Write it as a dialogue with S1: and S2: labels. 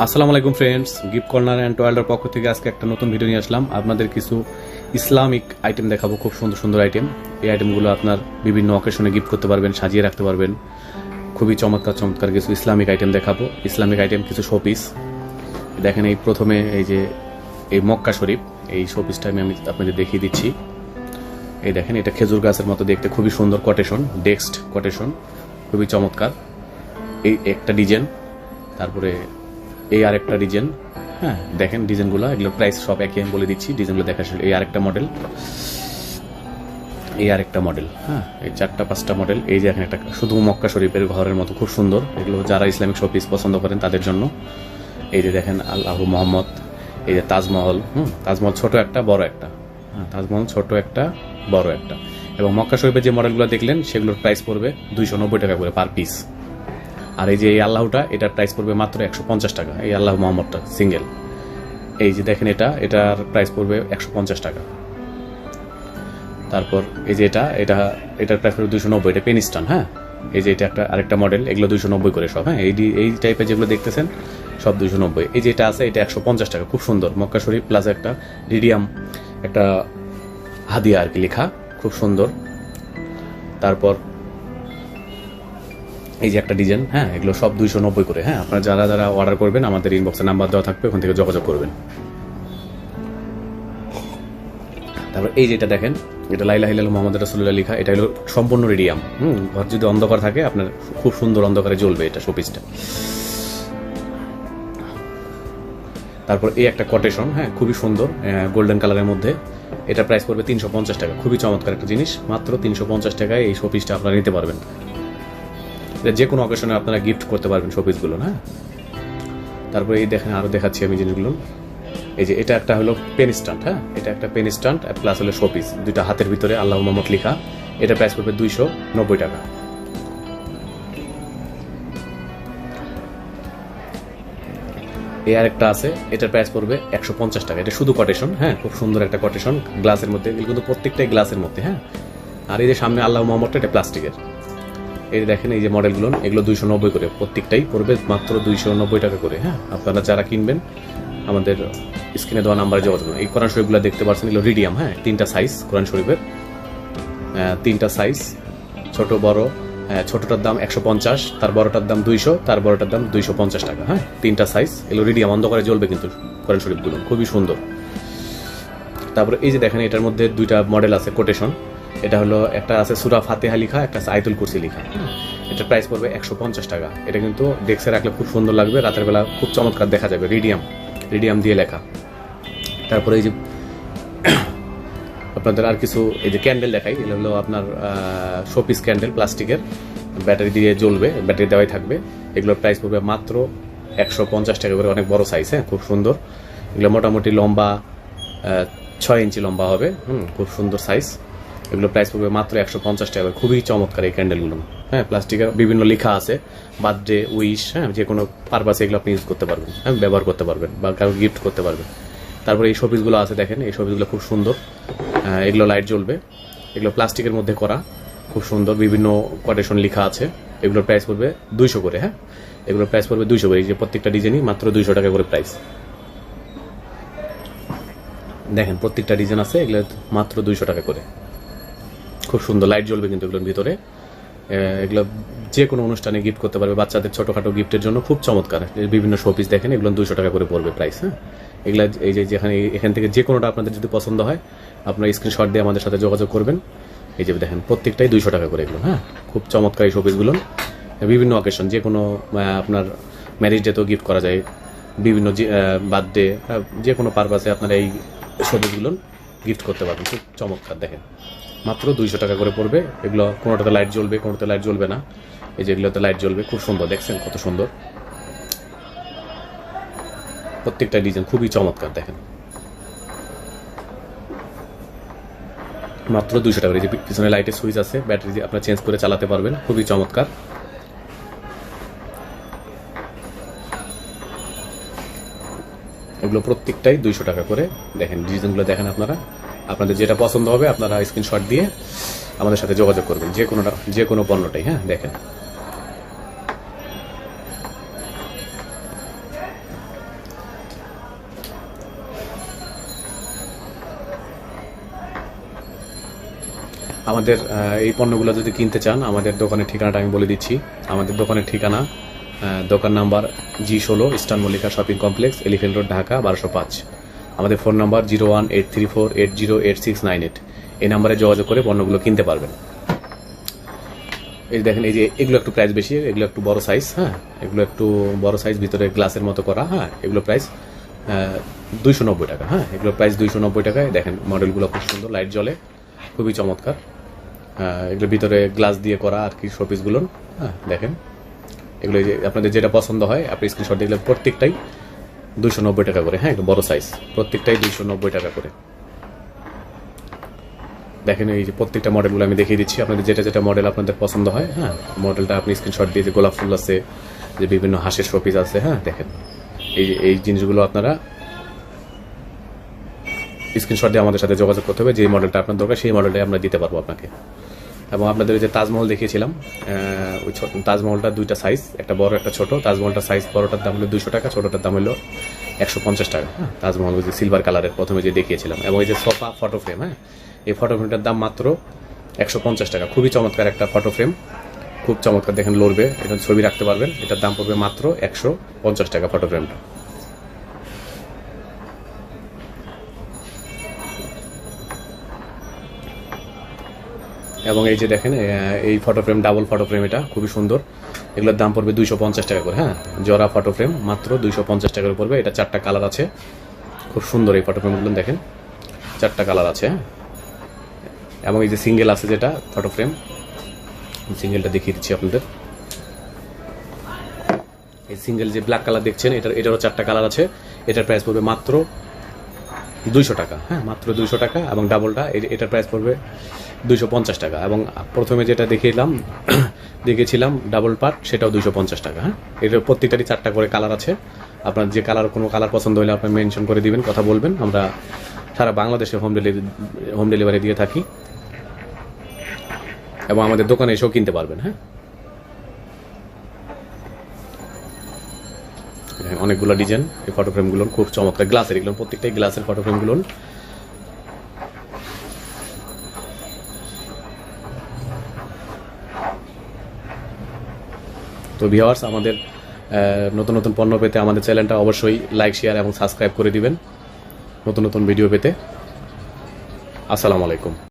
S1: আসসালামু আলাইকুম friends gift corner and টয়েলের পক্ষ থেকে আজকে একটা নতুন ভিডিও নিয়ে আসলাম। আপনাদের কিছু ইসলামিক আইটেম দেখাবো, খুব সুন্দর সুন্দর আইটেম এই আইটেমগুলো আপনার বিভিন্ন অকেশনে গিফট করতে পারবেন, সাজিয়ে রাখতে পারবেন। খুবই চমৎকার চমৎকার কিছু ইসলামিক আইটেম দেখাবো। ইসলামিক আইটেম কিছু শোপিস দেখেন এই প্রথমে এই যে এই মক্কা শরীফ, এই শোপিসটা আমি আমি আপনাদের দেখিয়ে দিচ্ছি। এই দেখেন, এটা খেজুর গাছের মতো দেখতে, খুবই সুন্দর কটেশন ডেক্সড কটেশন খুবই চমৎকার। এই একটা ডিজাইন তারপরে এই আরেকটা ডিজাইন হ্যাঁ দেখেন ডিজাইনগুলো, এগুলো প্রাইস সব একই, আমি বলে দিচ্ছি, ডিজাইনগুলো দেখা। এই আরেকটা মডেল এই আরেকটা মডেল হ্যাঁ এই চারটা, পাঁচটা মডেল এই যে এখানে একটা, শুধু মক্কা শরীফের ঘরের মতো, খুব সুন্দর। এগুলো যারা ইসলামিক শোপিস পছন্দ করেন তাদের জন্য। এই যে দেখেন আল্লাহ মোহাম্মদ, এই যে তাজমহল, হুম, তাজমহল ছোট একটা, বড় একটা। হ্যাঁ তাজমহল ছোট একটা, বড় একটা। এবং মক্কা শরীফের যে মডেলগুলো দেখলেন, সেগুলোর প্রাইস পড়বে দুইশো নব্বই টাকা করে পার পিস আর এই যে এই আল্লাহটা, এটার প্রাইস পড়বে মাত্র একশো পঞ্চাশ টাকা। এই আল্লাহ মোহাম্মদটা সিঙ্গেল এই যে দেখেন এটা, এটার প্রাইস পড়বে একশো পঞ্চাশ টাকা। তারপর এই যে এটা এটা, এটার প্রাইস পড়বে দুশো নব্বই, এটা পেনিস্টান হ্যাঁ? এই যে এটা একটা, আরেকটা মডেল এগুলো দুশো নব্বই করে সব হ্যাঁ? এই এই টাইপের যেগুলো দেখতেছেন, সব দুশো নব্বই। এই যে এটা আছে, এটা একশো পঞ্চাশ টাকা, খুব সুন্দর। মক্কা শরীফ প্লাস একটা রিডিয়াম, একটা হাদিয়া আর কি লেখা, খুব সুন্দর। তারপর এই যে একটা ডিজাইন হ্যাঁ এগুলো সব দুইশো নব্বই করে হ্যাঁ আপনারা যারা যারা অর্ডার করবেন, আমাদের ইনবক্সে নাম্বার দেওয়া থাকবে, ওখান থেকে যোগাযোগ করবেন। তারপর এই যেটা দেখেন, এটা লাইলা হিলাল মোহাম্মদ রাসুল্লাহ লেখা, এটা হলো সম্পূর্ণ রেডিয়াম, হুম, ঘর যদি অন্ধকার থাকে, আপনার খুব সুন্দর অন্ধকারে জ্বলবে এটা শোপিসটা তারপর এই একটা কটেশন হ্যাঁ খুবই সুন্দর গোল্ডেন কালারের মধ্যে, এটা প্রাইস পড়বে তিনশো পঞ্চাশ টাকা, খুবই চমৎকার একটা জিনিস, মাত্র তিনশো পঞ্চাশ টাকায় এই শোপিসটা আপনারা নিতে পারবেন। এটা যে কোনো অকেশনে আপনারা গিফট করতে পারবেন শোপিসগুলো হ্যাঁ? তারপরে এই দেখেন আরও দেখাচ্ছি আমি জিনিসগুলো। এই যে এটা একটা হলো পেন স্ট্যান্ড হ্যাঁ? এটা একটা পেন স্ট্যান্ড প্লাস হলো শোপিস দুইটা হাতের ভিতরে আল্লাহ মোহাম্মদ লেখা। এটা প্রাইস পড়বে দুইশো নব্বই টাকা। এই আরেকটা আছে, এটার প্রাইস পড়বে একশো পঞ্চাশ টাকা। এটা শুধু কটেশন হ্যাঁ? খুব সুন্দর একটা কটেশন গ্লাসের মধ্যে। কিন্তু প্রত্যেকটাই গ্লাসের মধ্যে হ্যাঁ? আর এই যে সামনে আল্লাহ মোহাম্মদটা, এটা প্লাস্টিকের এই দেখেন, এই যে মডেলগুলো, এগুলো দুইশো নব্বই করে, প্রত্যেকটাই পড়বে মাত্র দুইশো নব্বই টাকা করে হ্যাঁ? আপনারা যারা কিনবেন, আমাদের স্ক্রিনে দেওয়া নাম্বারে যোগাযোগ করুন। এই কোরআন শরীফগুলো দেখতে পাচ্ছেন, এগুলো রিডিয়াম হ্যাঁ? তিনটা সাইজ কোরআন শরীফের। তিনটা সাইজ ছোট, বড় ছোটটার দাম একশো পঞ্চাশ, তার বড়টার দাম দুইশো, তার বড়টার দাম দুইশো পঞ্চাশ টাকা হ্যাঁ? তিনটা সাইজ এগুলো রিডিয়াম, অন্ধকারে জ্বলবে কিন্তু কোরআন শরীফগুলো। খুবই সুন্দর। তারপরে এই যে দেখেন, এটার মধ্যে দুইটা মডেল আছে কোটেশন এটা হলো একটা আছে সুরা ফাতেহা লিখা, একটা আছে আইতুল কুরসি লিখা। এটার প্রাইস পড়বে একশো পঞ্চাশ টাকা। এটা কিন্তু ডেস্কে রাখলে খুব সুন্দর লাগবে, রাতের বেলা খুব চমৎকার দেখা যাবে রিডিয়াম রিডিয়াম দিয়ে লেখা। তারপরে এই যে আপনাদের আর কিছু, এই যে ক্যান্ডেল দেখাই এগুলো হলো আপনার শোপিস ক্যান্ডেল প্লাস্টিকের। ব্যাটারি দিয়ে জ্বলবে, ব্যাটারি দেওয়াই থাকবে। এগুলোর প্রাইস পড়বে মাত্র একশো পঞ্চাশ টাকা করে, অনেক বড় সাইজ হ্যাঁ খুব সুন্দর। এগুলো মোটামুটি লম্বা ছয় ইঞ্চি লম্বা হবে, হুম, খুব সুন্দর সাইজ এগুলো প্রাইস পড়বে মাত্র একশো পঞ্চাশ টাকা। খুবই চমৎকার এই ক্যান্ডেলগুলো হ্যাঁ প্লাস্টিকের বিভিন্ন লেখা আছে। বার্থডে উইশ হ্যাঁ যে কোনো পারপাসে এগুলো আপনি ইউজ করতে পারবেন হ্যাঁ ব্যবহার করতে পারবেন বা কারও গিফট করতে পারবেন। তারপরে এই শোপিসগুলো আছে দেখেন, এই শোপিসগুলো খুব সুন্দর। এগুলো লাইট জ্বলবে। এগুলো প্লাস্টিকের মধ্যে করা, খুব সুন্দর। বিভিন্ন কোটেশন লেখা আছে। এগুলোর প্রাইস পড়বে দুইশো করে হ্যাঁ। এগুলোর প্রাইস পড়বে দুইশো করে। এই যে প্রত্যেকটা ডিজাইনই মাত্র দুইশো টাকা করে প্রাইস দেখেন, প্রত্যেকটা ডিজাইন আছে, এগুলো মাত্র দুইশো টাকা করে। খুব সুন্দর লাইট জ্বলবে কিন্তু এগুলোর ভিতরে। এগুলো যে কোনো অনুষ্ঠানে গিফট করতে পারবে। বাচ্চাদের ছোটোখাটো গিফটের জন্য খুব চমৎকার। বিভিন্ন শোপিস দেখেন, এগুলো দুশো টাকা করে পড়বে প্রাইস হ্যাঁ? এগুলা এই যে যেখানে, এখান থেকে যে কোনোটা আপনাদের যদি পছন্দ হয়, আপনার স্ক্রিনশট দিয়ে আমাদের সাথে যোগাযোগ করবেন। এই যে দেখেন, প্রত্যেকটাই দুইশো টাকা করে এগুলো হ্যাঁ? খুব চমৎকার এই শোপিসগুলো বিভিন্ন অকেশন যে কোনো আপনার ম্যারেজ ডেতেও গিফট করা যায়। বিভিন্ন বার্থডে যে কোনো পারপাসে আপনারা এই শোপিসগুলো গিফট করতে পারবেন। খুব চমৎকার, দেখেন। মাত্র দুইশো টাকা করে পড়বে। এগুলো কোনোটাতে লাইট জ্বলবে, কোনোটাতে লাইট জ্বলবে না। এই যে এগুলোতে লাইট জ্বলবে, খুব সুন্দর, দেখছেন কত সুন্দর। প্রত্যেকটা ডিজাইন খুবই চমৎকার, দেখেন। মাত্র দুইশো টাকা। এই যে পিছনে লাইটের সুইচ আছে ব্যাটারি আপনারা চেঞ্জ করে চালাতে পারবেন, খুবই চমৎকার। এগুলো প্রত্যেকটাই দুইশো টাকা করে, দেখেন ডিজাইনগুলো দেখেন আপনারা। আপনাদের যেটা পছন্দ হবে, আপনারা স্ক্রিনশট দিয়ে আমাদের সাথে যোগাযোগ করবেন। যে কোনো যে কোনো পণ্যটাই হ্যাঁ দেখেন। আমাদের এই পণ্যগুলো যদি কিনতে চান, আমাদের দোকানের ঠিকানাটা আমি বলে দিচ্ছি। আমাদের দোকানের ঠিকানা দোকান নাম্বার জি ষোলো, eastern Mallika shopping complex, elephant road, Dhaka, বারোশো পাঁচ। আমাদের phone number zero one eight three four eight zero eight six nine eight. এই নাম্বারে যোগাযোগ করে পণ্যগুলো কিনতে পারবেন। এই দেখেন এই যে এগুলো একটু প্রাইস বেশি এগুলো একটু বড় সাইজ হ্যাঁ? এগুলো একটু বড় সাইজ ভিতরে গ্লাসের মতো করা হ্যাঁ? এগুলো প্রাইস দুইশো নব্বই টাকা হ্যাঁ? এগুলো প্রাইস দুইশো নব্বই টাকায়। দেখেন মডেলগুলো খুব সুন্দর লাইট জ্বলে খুবই চমৎকার। আহ, এগুলোর ভিতরে গ্লাস দিয়ে করা আর কি শোপিসগুলো হ্যাঁ? দেখেন এগুলো যে আপনাদের যেটা পছন্দ হয় আপনি স্ক্রিনশট দেখলে প্রত্যেকটাই দুইশো নব্বই টাকা করে হ্যাঁ একটু বড় সাইজ প্রত্যেকটাই দুইশো নব্বই টাকা করে। দেখেন এই যে প্রত্যেকটা মডেলগুলো আমি দেখিয়ে দিচ্ছি। আপনাদের যেটা যেটা মডেল আপনাদের পছন্দ হয় হ্যাঁ মডেলটা আপনি স্ক্রিনশট দিয়ে যে গোলাপ ফুল আছে, যে বিভিন্ন হাঁসের শোপিস আছে হ্যাঁ দেখেন। এই এই জিনিসগুলো আপনারা স্ক্রিনশট দিয়ে আমাদের সাথে যোগাযোগ করতে হবে। যে মডেলটা আপনার দরকার, সেই মডেলটাই আমরা দিতে পারব আপনাকে। এবং আপনাদের ওই যে তাজমহল দেখিয়েছিলাম ওই ছোট তাজমহলটা দুইটা সাইজ একটা বড় একটা ছোট। তাজমহলটা সাইজ বড়টার দাম হলো দুশো টাকা ছোটটার দাম হলো একশো পঞ্চাশ টাকা। হ্যাঁ। তাজমহল ওই যে সিলভার কালারের প্রথমে যে দেখিয়েছিলাম। এবং এই যে সোফা ফটো ফ্রেম হ্যাঁ এই ফটো ফ্রেমটার দাম মাত্র একশো পঞ্চাশ টাকা। খুবই চমৎকার একটা ফটো ফ্রেম খুব চমৎকার দেখেন লড়বে এটা ছবি রাখতে পারবেন। এটার দাম পড়বে মাত্র একশো পঞ্চাশ টাকা ফটো ফ্রেমটা এবং এই যে দেখেন এই photo frame double photo frame এটা, খুবই সুন্দর। এগুলোর দাম পড়বে দুইশো পঞ্চাশ টাকা করে হ্যাঁ? জরা ফটো ফ্রেম মাত্র দুইশো পঞ্চাশ টাকা করে পড়বে। এটা চারটা কালার আছে। খুব সুন্দর এই ফটো ফ্রেমগুলো দেখেন। চারটা কালার আছে হ্যাঁ? এবং এই যে সিঙ্গেল আছে যেটা ফটো ফ্রেম সিঙ্গেলটা দেখিয়ে দিচ্ছি আপনাদের। এই সিঙ্গেল যে ব্ল্যাক কালার দেখছেন, এটার, এটারও চারটা কালার আছে। এটার প্রাইস পড়বে মাত্র দুইশো টাকা হ্যাঁ? মাত্র দুইশো টাকা এবং ডাবলটা এটার প্রাইস পড়বে দুইশো পঞ্চাশ টাকা। এবং প্রথমে যেটা দেখিয়েলাম দেখেছিলাম ডাবল পার্ট সেটাও দুইশো পঞ্চাশ টাকা হ্যাঁ? এটার প্রত্যেকটারই চারটা করে কালার আছে। আপনার যে কালার কোনো কালার পছন্দ হলে আপনি মেনশন করে দিবেন, কথা বলবেন। আমরা সারা বাংলাদেশে হোম ডেলিভারি হোম ডেলিভারি দিয়ে থাকি। এবং আমাদের দোকানে এসেও কিনতে পারবেন হ্যাঁ? অনেকগুলো ডিজাইন এই ফটো ফ্রেমগুলো খুব চমৎকার। গ্লাসের এগুলো প্রত্যেকটাই গ্লাসের ফটো তো ভিওয়ার্স আমাদের নতুন নতুন পণ্য পেতে আমাদের চ্যানেলটা অবশ্যই লাইক শেয়ার এবং সাবস্ক্রাইব করে দিবেন। নতুন নতুন ভিডিও পেতে। আসসালামু আলাইকুম।